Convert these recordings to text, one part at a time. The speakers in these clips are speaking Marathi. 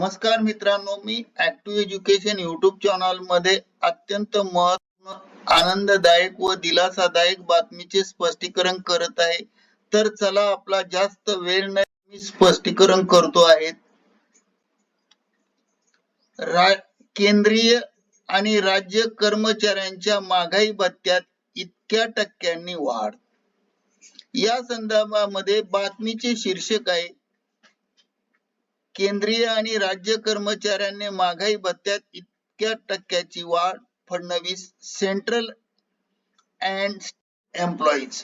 नमस्कार मित्रांनो मी ऍक्टिव्ह एज्युकेशन युट्यूब चॅनलमध्ये अत्यंत महत्त्व आनंददायक व दिलासादायक बातमीचे स्पष्टीकरण करत आहे. तर चला आपला जास्त वेळ न मी स्पष्टीकरण करतो आहे. रा- केंद्रीय आणि राज्य कर्मचाऱ्यांच्या महागाई भत्त्यात इतक्या टक्क्यांनी वाढ. या संदर्भामध्ये बातमीचे शीर्षक आहे केंद्रीय आणि राज्य कर्मचाऱ्यांनी महागाई भत्त्यात इतक्या टक्क्याची वाढ फडणवीस सेंट्रल अँड एम्प्लॉईज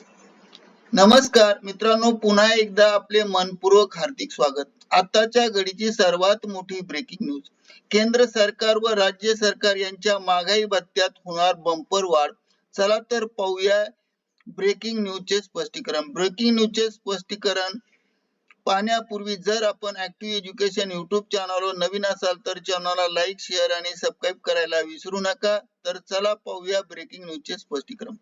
नमस्कार मित्रांनो पुन्हा एकदा आपले मनपूर्वक हार्दिक स्वागत. आताच्या घडीची सर्वात मोठी ब्रेकिंग न्यूज केंद्र सरकार व राज्य सरकार यांच्या महागाई भत्त्यात होणार बंपर वाढ. चला तर पाहूया ब्रेकिंग न्यूजचे स्पष्टीकरण. ब्रेकिंग न्यूजचे स्पष्टीकरण पाहण्यापूर्वी जर आपण ऍक्टिव्ह एज्युकेशन युट्यूब चॅनलवर नवीन असाल तर चॅनलला लाईक शेअर आणि सबस्क्राईब करायला विसरू नका. तर चला पाहूया ब्रेकिंग न्यूजचे स्पष्टीकरण.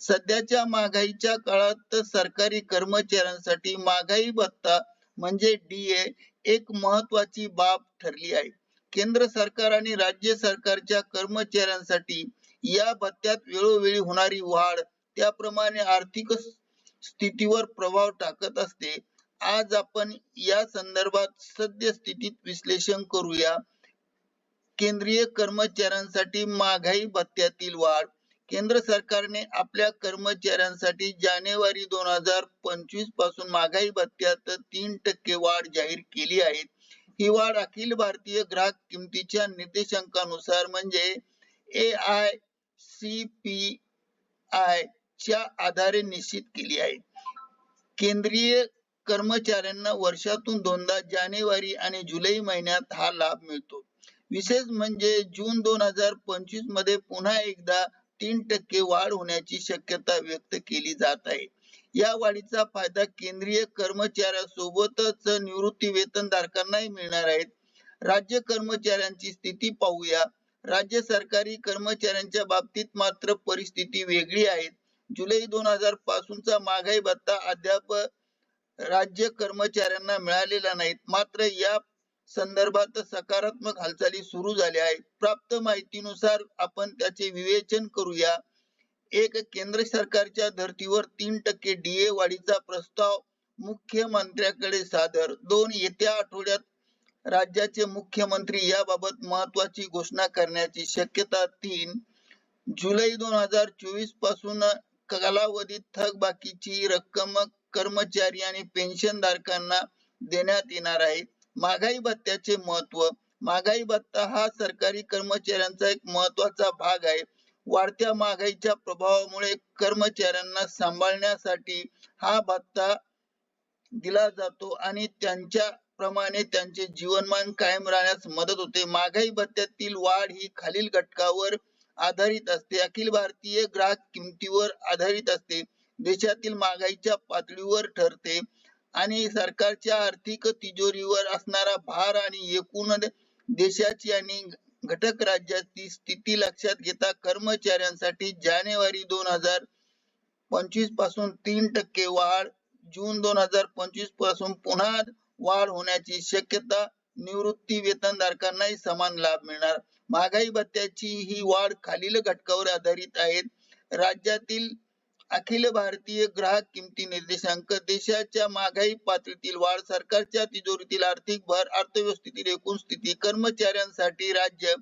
सध्याच्या महागाईच्या काळात सरकारी कर्मचाऱ्यांसाठी महागाई भत्ता म्हणजे डीए एक महत्वाची बाब ठरली आहे. केंद्र सरकार आणि राज्य सरकारच्या कर्मचाऱ्यांसाठी या भत्त्यात वेळोवेळी होणारी वाढ त्याप्रमाणे आर्थिक स्थितीवर प्रभाव टाकत असते. आज आपण या संदर्भात सद्यस्थितीत विश्लेषण करूया. केंद्रीय कर्मचाऱ्यांसाठी महागाई भत्त्यातील वाढ. केंद्र सरकारने आपल्या कर्मचाऱ्यांसाठी जानेवारी दोन हजार पंचवीसपासून महागाई भत्त्यात तीन टक्के वाढ जाहीर केली आहे. ही वाढ अखिल भारतीय ग्राहक किमतीच्या निर्देशांकानुसार म्हणजे A I C P I च्या आधारे निश्चित केली आहे. केंद्रीय कर्मचाऱ्यांना वर्षातून दोनदा जानेवारी आणि जुलै महिन्यात हा लाभ मिळतो. विशेष म्हणजे जून दोन हजार पंचवीसमध्ये पुन्हा एकदा तीन टक्के वाढ होण्याची शक्यता व्यक्त केली जात आहे. या वाढीचा फायदा केंद्रीय कर्मचाऱ्यांसोबतच निवृत्ती वेतनधारकांनाही मिळणार आहेत राज्य कर्मचाऱ्यांची स्थिती पाहूया. राज्य सरकारी कर्मचाऱ्यांच्या बाबतीत मात्र परिस्थिती वेगळी आहे. जुलै दोन हजार पासूनचा महागाई भत्ता अद्याप राज्य कर्मचाऱ्यांना मिळालेला नाहीत. मात्र या संदर्भात सकारात्मक हालचाली सुरू झाल्या आहेत. प्राप्त माहितीनुसार आपण त्याचे विवेचन करूया. एक केंद्र सरकारच्या धर्तीवर तीन टक्के डीए वाढीचा प्रस्ताव मुख्यमंत्र्याकडे सादर. दोन येत्या आठवड्यात राज्याचे मुख्यमंत्री याबाबत महत्वाची घोषणा करण्याची शक्यता. तीन जुलै दोन हजार चोवीसपासून कालावधीत थकबाकीची रक्कम कर्मचारी आणि पेन्शन धारकांना देण्यात येणार आहे. महागाई भत्त्याचे महत्त्व महागाई भत्ता हा सरकारी कर्मचाऱ्यांचा एक महत्त्वाचा भाग आहे. वाढत्या महागाईच्या प्रभावामुळे कर्मचाऱ्यांना सांभाळण्यासाठी हा भत्ता दिला जातो आणि त्यांच्या प्रमाणे त्यांचे जीवनमान कायम राहण्यास मदत होते. महागाई भत्त्यातील वाढ ही खालील घटकावर आधारित असते. अखिल भारतीय ग्राहक किमतीवर आधारित असते. देशातील महागाईच्या पातळीवर ठरते आणि सरकारच्या आर्थिक तिजोरीवर असणारा भार आणि एकूण देशाची आणि घटक राज्याची स्थिती लक्षात घेता कर्मचाऱ्यांसाठी जानेवारी दोन हजार पंचवीसपासून तीन टक्के वाढ जून दोन हजार पंचवीसपासून पुन्हा वाढ होण्याची शक्यता निवृत्ती वेतनधारकांनाही समान लाभ मिळणार. महागाई भत्त्याची ही वाढ खालील घटकावर आधारित आहेत राज्यातील अखिल भारतीय ग्राहक किमती निर्देशांक देशाच्या महागाई पातळीतील वाढ सरकारच्या तिजोरीतील आर्थिक भर अर्थव्यवस्थेतील एकूण स्थिती कर्मचाऱ्यांसाठी राज्य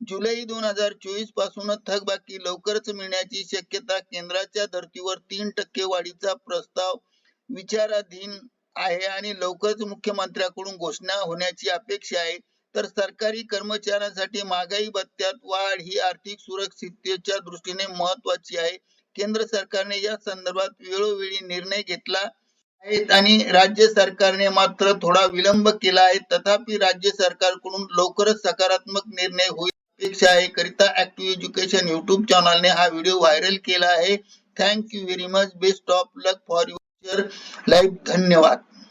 जुलै दोन हजार चोवीसपासून थकबाकी लवकरच मिळण्याची शक्यता केंद्राच्या धर्तीवर तीन टक्के वाढीचा प्रस्ताव विचाराधीन आहे आणि लवकरच मुख्यमंत्र्यांकडून घोषणा होण्याची अपेक्षा आहे. तर सरकारी कर्मचाऱ्यांसाठी महागाई भत्त्यात वाढ ही आर्थिक सुरक्षिततेच्या दृष्टीने महत्वाची आहे. केंद्र सरकारने या संदर्भात वेळोवेळी निर्णय घेतला आहेत आणि राज्य सरकारने मात्र थोडा विलंब केला आहे. तथापि राज्य सरकारकडून लवकरच सकारात्मक निर्णय होईल. अपेक्षा आहे. करिता ऍक्टिव्ह एज्युकेशन युट्यूब चॅनलने हा व्हिडिओ व्हायरल केला आहे. Thank you very much best of luck for your life धन्यवाद.